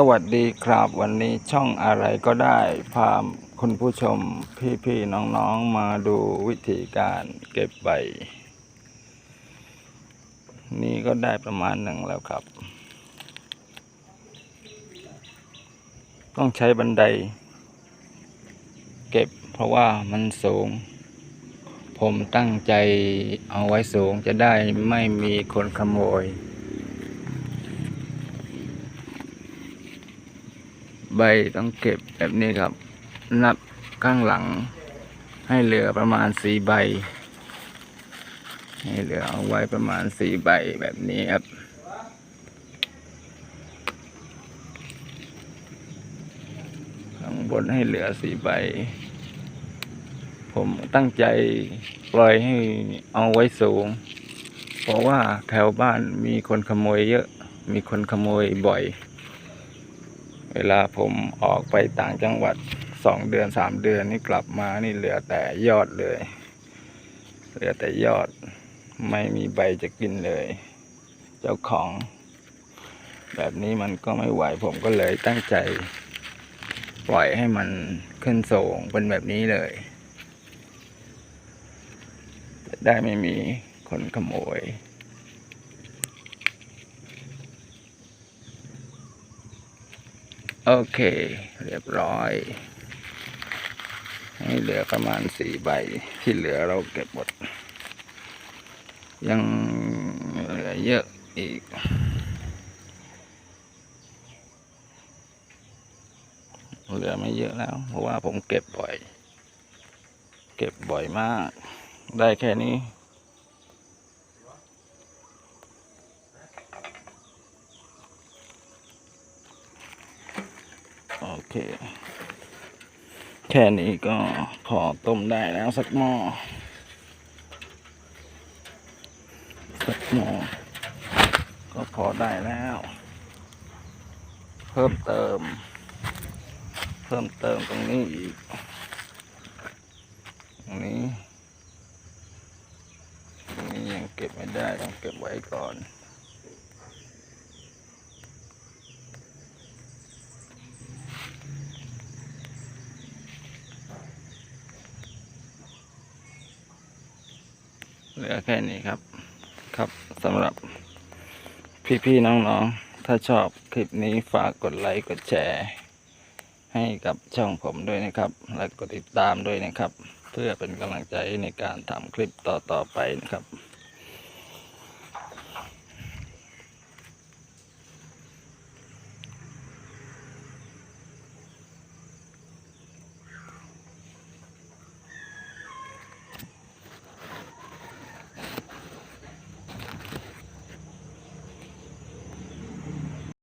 สวัสดีครับวันนี้ช่องอะไรก็ได้พาคุณผู้ชมพี่ๆน้องๆมาดูวิธีการเก็บใบ นี่ก็ได้ประมาณหนึ่งแล้วครับ ต้องใช้บันได เก็บเพราะว่ามันสูง ผมตั้งใจเอาไว้สูงจะได้ไม่มีคนขโมย ใบต้องเก็บแบบนี้ครับ นับข้างหลัง ให้เหลือประมาณสี่ใบ ให้เหลือเอาไว้ประมาณสี่ใบแบบนี้ครับข้างบนให้เหลือสี่ใบ ผมตั้งใจปล่อยให้เอาไว้สูง เพราะว่าแถวบ้านมีคนขโมยเยอะ มีคนขโมยบ่อย เวลาผมออกไปต่างจังหวัดสองเดือนสามเดือนนี่กลับมานี่เหลือแต่ยอดเลย เหลือแต่ยอดไม่มีใบจะกินเลย เจ้าของ แบบนี้มันก็ไม่ไหวผมก็เลยตั้งใจ ปล่อยให้มันขึ้นสูงเป็นแบบนี้เลยจะได้ไม่มีคนขโมย โอเค เรียบร้อย ให้เหลือประมาณสี่ใบที่เหลือเราเก็บหมด ยังเหลือเยอะอีกเหลือไม่เยอะแล้ว เพราะว่าผมเก็บบ่อย เก็บบ่อยมาก ได้แค่นี้ โอเค แค่นี้ก็พอต้มได้แล้วสักหม้อสักหม้อก็พอได้แล้ว เพิ่มเติม เพิ่มเติมตรงนี้อีกตรงนี้ตรงนี้ยังเก็บไม่ได้ต้องเก็บไว้ก่อน เหลือแค่นี้ครับ ครับสำหรับพี่ๆน้องๆ ถ้าชอบคลิปนี้ฝากกดไลค์กดแชร์ ให้กับช่องผมด้วยนะครับ และกดติดตามด้วยนะครับ เพื่อเป็นกำลังใจในการทำคลิปต่อๆไปนะครับ